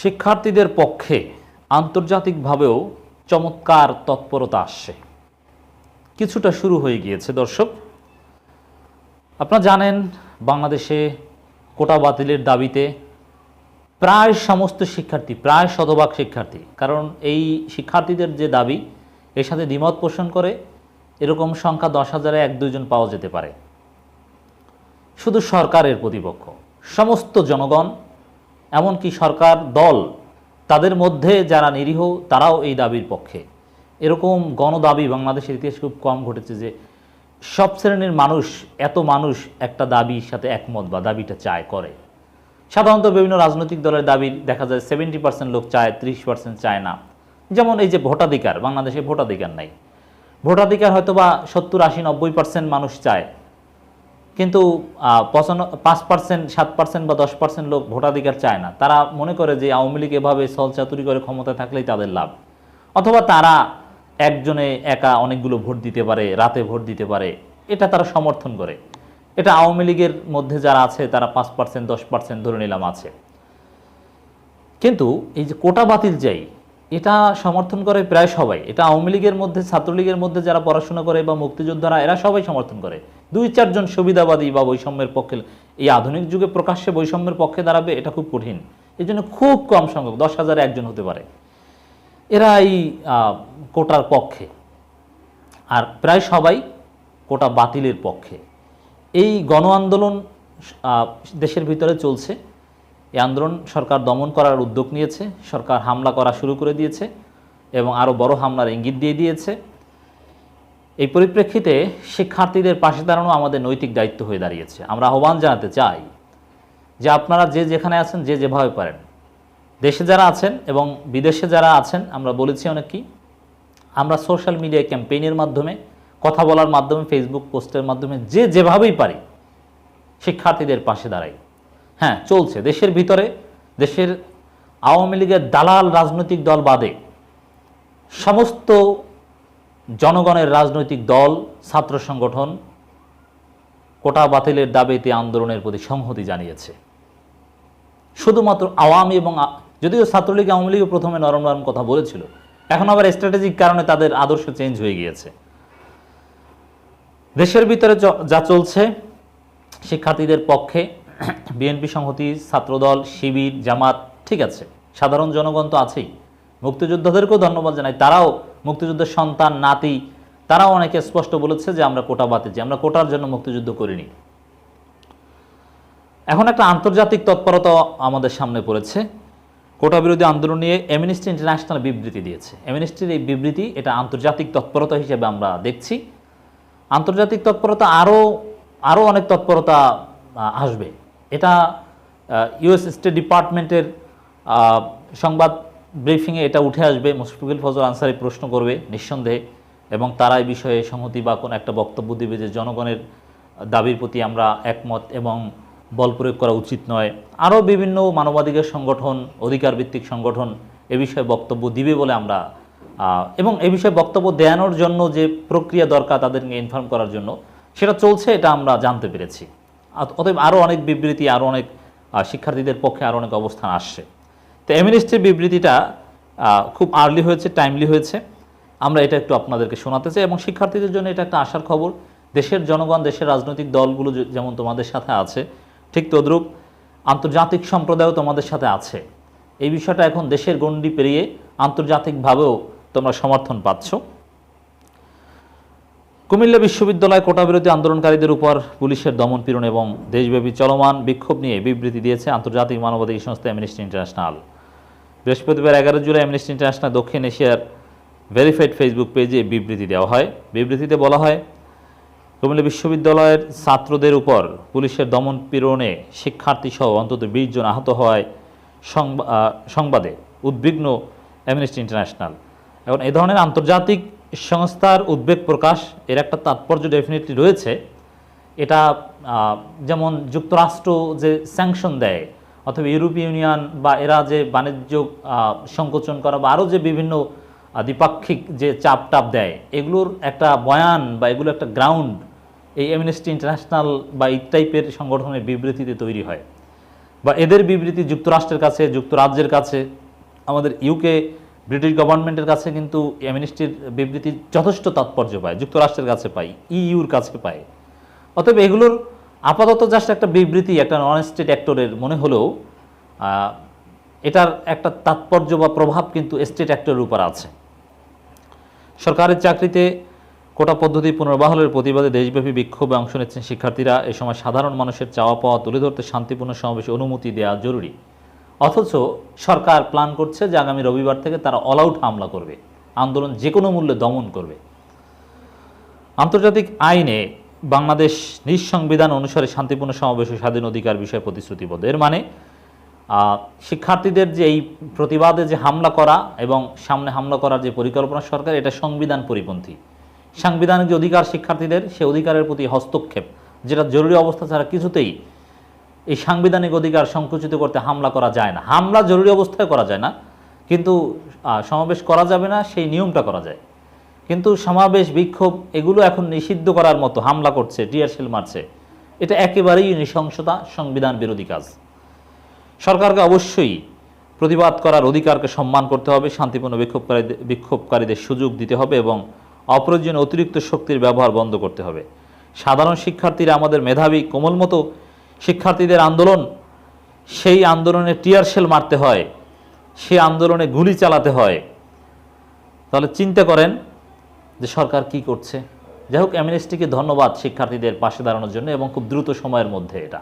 শিক্ষার্থীদের পক্ষে আন্তর্জাতিকভাবেও চমৎকার তৎপরতা আসছে। কিছুটা শুরু হয়ে গিয়েছে, দর্শক। আপনারা জানেন, বাংলাদেশে কোটা বাতিলের দাবিতে প্রায় সমস্ত শিক্ষার্থী, প্রায় শতভাগ শিক্ষার্থী, কারণ এই শিক্ষার্থীদের যে দাবি, এর সাথে দ্বিমত পোষণ করে এরকম সংখ্যা দশ হাজারে এক দুইজন পাওয়া যেতে পারে। শুধু সরকারের প্রতিপক্ষ, সমস্ত জনগণ এমনকি সরকার দল তাদের মধ্যে যারা নিরীহ, তারাও এই দাবির পক্ষে। এরকম গণদাবি বাংলাদেশের ইতিহাসে খুব কম ঘটেছে যে সব শ্রেণির মানুষ, এত মানুষ একটা দাবির সাথে একমত বা দাবিটা চায় করে। সাধারণত বিভিন্ন রাজনৈতিক দলের দাবি দেখা যায় সেভেন্টি পার্সেন্ট লোক চায়, ত্রিশ পার্সেন্ট চায় না। যেমন এই যে ভোটাধিকার, বাংলাদেশে ভোটাধিকার নাই। ভোটাধিকার হয়তো বা সত্তর, আশি, নব্বই পার্সেন্ট মানুষ চায়। কিন্তু পাঁচ পার্সেন্ট সাত পার্সেন্ট বা দশ পার্সেন্ট লোক ভোটাধিকার চায় না। তারা মনে করে যে আওয়ামী লীগ এভাবে চাতুরি করে ক্ষমতা থাকলেই তাদের লাভ। অথবা তারা একজনে একা অনেকগুলো ভোট দিতে পারে, রাতে ভোট দিতে পারে, এটা তারা সমর্থন করে। এটা আওয়ামী লীগের মধ্যে যারা আছে, তারা পাঁচ পার্সেন্ট দশ পার্সেন্ট ধরে নিলাম আছে। কিন্তু এই যে কোটা বাতিল যাই এটা সমর্থন করে প্রায় সবাই। এটা আওয়ামী লীগের মধ্যে, ছাত্রলীগের মধ্যে যারা পড়াশোনা করে বা মুক্তিযোদ্ধারা, এরা সবাই সমর্থন করে। দুই চারজন সুবিধাবাদী বা বৈষম্যের পক্ষে এই আধুনিক যুগে প্রকাশ্যে বৈষম্যের পক্ষে দাঁড়াবে, এটা খুব কঠিন। এই জন্য খুব কম সংখ্যক, দশ হাজারে একজন হতে পারে। এরা এই কোটার পক্ষে। আর প্রায় সবাই কোটা বাতিলের পক্ষে। এই গণ আন্দোলন দেশের ভিতরে চলছে। এই আন্দোলন সরকার দমন করার উদ্যোগ নিয়েছে। সরকার হামলা করা শুরু করে দিয়েছে এবং আরও বড় হামলার ইঙ্গিত দিয়ে দিয়েছে। এই পরিপ্রেক্ষিতে শিক্ষার্থীদের পাশে দাঁড়ানো আমাদের নৈতিক দায়িত্ব হয়ে দাঁড়িয়েছে। আমরা আহ্বান জানাতে চাই যে আপনারা যে যেখানে আছেন, যে যেভাবে পারেন। দেশে যারা আছেন এবং বিদেশে যারা আছেন, আমরা বলেছি অনেকেই আমরা সোশ্যাল মিডিয়া ক্যাম্পেইনের মাধ্যমে, কথা বলার মাধ্যমে, ফেসবুক পোস্টের মাধ্যমে, যে যেভাবেই পারি, শিক্ষার্থীদের পাশে দাঁড়াই। হ্যাঁ চলছে। দেশের ভিতরে, দেশের আওয়ামী লীগের দালাল রাজনৈতিক দল বাদে সমস্ত জনগণের রাজনৈতিক দল, ছাত্র সংগঠন কোটা বাতিলের দাবিতে আন্দোলনের প্রতি সংহতি জানিয়েছে। শুধুমাত্র আওয়ামী এবং যদিও ছাত্রলীগ আওয়ামী লীগও প্রথমে নরম নরম কথা বলেছিল, এখন আবার স্ট্র্যাটেজিক কারণে তাদের আদর্শ চেঞ্জ হয়ে গিয়েছে। দেশের ভিতরে য- যা চলছে, শিক্ষার্থীদের পক্ষে বিএনপি সংহতি, ছাত্রদল, শিবির, জামাত, ঠিক আছে। সাধারণ জনগণ তো আছেই। মুক্তিযোদ্ধাদেরকেও ধন্যবাদ জানাই। তারাও মুক্তিযুদ্ধের সন্তান, নাতি, তারাও অনেকে স্পষ্ট বলেছে যে আমরা কোটা বাতিছি আমরা কোটার জন্য মুক্তিযুদ্ধ করিনি। এখন একটা আন্তর্জাতিক তৎপরতা আমাদের সামনে পড়েছে। কোটা বিরোধী আন্দোলন নিয়ে এমনিস্টি ইন্টারন্যাশনাল বিবৃতি দিয়েছে। এমনিস্টির এই বিবৃতি, এটা আন্তর্জাতিক তৎপরতা হিসেবে আমরা দেখছি। আন্তর্জাতিক তৎপরতা আরও আরও অনেক তৎপরতা আসবে। এটা ইউএস স্টেট ডিপার্টমেন্টের সংবাদ ব্রিফিংয়ে এটা উঠে আসবে। মুশফিকুল ফজল আনসারি প্রশ্ন করবে নিঃসন্দেহে এবং তারা এই বিষয়ে সংহতি বা কোনো একটা বক্তব্য দেবে যে জনগণের দাবির প্রতি আমরা একমত এবং বল প্রয়োগ করা উচিত নয়। আরও বিভিন্ন মানবাধিকার সংগঠন অধিকার ভিত্তিক সংগঠন এ বিষয়ে বক্তব্য দিবে বলে আমরা এবং এ বিষয়ে বক্তব্য দেওয়ানোর জন্য যে প্রক্রিয়া দরকার তাদেরকে ইনফর্ম করার জন্য, সেটা চলছে, এটা আমরা জানতে পেরেছি। অতএব আরও অনেক বিবৃতি আরও অনেক শিক্ষার্থীদের পক্ষে আরও অনেক অবস্থান আসছে। তো এমিনিস্টের বিবৃতিটা খুব আর্লি হয়েছে টাইমলি হয়েছে। আমরা এটা একটু আপনাদেরকে শোনাতে চাই এবং শিক্ষার্থীদের জন্য এটা একটা আশার খবর। দেশের জনগণ, দেশের রাজনৈতিক দলগুলো যেমন তোমাদের সাথে আছে, ঠিক তদ্রূপ আন্তর্জাতিক সম্প্রদায়ও তোমাদের সাথে আছে। এই বিষয়টা এখন দেশের গণ্ডি পেরিয়ে আন্তর্জাতিকভাবেও তোমরা সমর্থন পাচ্ছ। কুমিল্লা বিশ্ববিদ্যালয় কোটা বিরোধী আন্দোলনকারীদের উপর পুলিশের দমন পীড়ন এবং দেশব্যাপী চলমান বিক্ষোভ নিয়ে বিবৃতি দিয়েছে আন্তর্জাতিক মানবাধিকার সংস্থা অ্যামনেস্টি ইন্টারন্যাশনাল। বৃহস্পতিবার এগারো জুলাই অ্যামনেস্টি ইন্টারন্যাশনাল দক্ষিণ এশিয়ার ভেরিফাইড ফেসবুক পেজে বিবৃতি দেওয়া হয়। বিবৃতিতে বলা হয়, কুমিল্লা বিশ্ববিদ্যালয়ের ছাত্রদের উপর পুলিশের দমন পীড়নে শিক্ষার্থী সহ অন্তত বিশ জন আহত হওয়ায় সংবা- সংবাদে উদ্বিগ্ন অ্যামনেস্টি ইন্টারন্যাশনাল। এখন এ ধরনের আন্তর্জাতিক সংস্থার উদ্বেগ প্রকাশ, এর একটা তাৎপর্য ডেফিনেটলি রয়েছে। এটা যেমন যুক্তরাষ্ট্র যে স্যাংশন দেয়, অথবা ইউরোপীয় ইউনিয়ন বা এরা যে বাণিজ্য সংকোচন করা বা আরও যে বিভিন্ন দ্বিপাক্ষিক যে চাপ টাপ দেয়, এগুলোর একটা বয়ান বা এগুলো একটা গ্রাউন্ড এই অ্যামনেস্টি ইন্টারন্যাশনাল বা এই টাইপের সংগঠনের বিবৃতিতে তৈরি হয়। বা এদের বিবৃতি যুক্তরাষ্ট্রের কাছে, যুক্তরাজ্যের কাছে, আমাদের ইউকে ব্রিটিশ গভর্নমেন্টের কাছে কিন্তু অ্যামনিস্টির বিবৃতি যথেষ্ট তাৎপর্য পায়, যুক্তরাষ্ট্রের কাছে পায়, ইইউর কাছে পায়। অতএব এগুলোর আপাতত জাস্ট একটা বিবৃতি, একটা নন স্টেট অ্যাক্টরের মনে হলেও এটার একটা তাৎপর্য বা প্রভাব কিন্তু স্টেট অ্যাক্টরের উপর আছে। সরকারের চাকরিতে কোটা পদ্ধতি পুনর্বহালের প্রতিবাদে দেশব্যাপী বিক্ষোভে অংশ নিচ্ছেন শিক্ষার্থীরা। এ সময় সাধারণ মানুষের চাওয়া পাওয়া তুলে ধরতে শান্তিপূর্ণ সমাবেশে অনুমতি দেওয়া জরুরি। অথচ সরকার প্ল্যান করছে যে আগামী রবিবার থেকে তারা অল আউট হামলা করবে, আন্দোলন যে কোনো মূল্যে দমন করবে। আন্তর্জাতিক আইনে বাংলাদেশ নিজ সংবিধান অনুসারে শান্তিপূর্ণ সমাবেশ স্বাধীন অধিকার বিষয়ে প্রতিশ্রুতিবদ্ধ। এর মানে শিক্ষার্থীদের যে এই প্রতিবাদে যে হামলা করা এবং সামনে হামলা করার যে পরিকল্পনা সরকার, এটা সংবিধান পরিপন্থী। সাংবিধানিক যে অধিকার শিক্ষার্থীদের, সে অধিকারের প্রতি হস্তক্ষেপ, যেটা জরুরি অবস্থা ছাড়া কিছুতেই এই সাংবিধানিক অধিকার সংকুচিত করতে হামলা করা যায় না। হামলা জরুরি অবস্থায় করা যায় না, কিন্তু সমাবেশ করা যাবে না, সেই নিয়মটা করা যায়। কিন্তু সমাবেশ, বিক্ষোভ, এগুলো এখন নিষিদ্ধ করার মতো হামলা করছে টিয়ারশেল মারছে। এটা একেবারেই নৃশংসতা, সংবিধান বিরোধী কাজ। সরকারকে অবশ্যই প্রতিবাদ করার অধিকারকে সম্মান করতে হবে, শান্তিপূর্ণ বিক্ষোভকারীদের বিক্ষোভকারীদের সুযোগ দিতে হবে এবং অপ্রয়োজনীয় অতিরিক্ত শক্তির ব্যবহার বন্ধ করতে হবে। সাধারণ শিক্ষার্থীরা আমাদের মেধাবী কোমলমতো শিক্ষার্থীদের আন্দোলন, সেই আন্দোলনে টিয়ারশেল মারতে হয় সেই আন্দোলনে গুলি চালাতে হয়। তাহলে চিন্তা করেন যে সরকার কি করছে। যাই হোক, অ্যামনেস্টিকে ধন্যবাদ শিক্ষার্থীদের পাশে দাঁড়ানোর জন্য এবং খুব দ্রুত সময়ের মধ্যে এটা।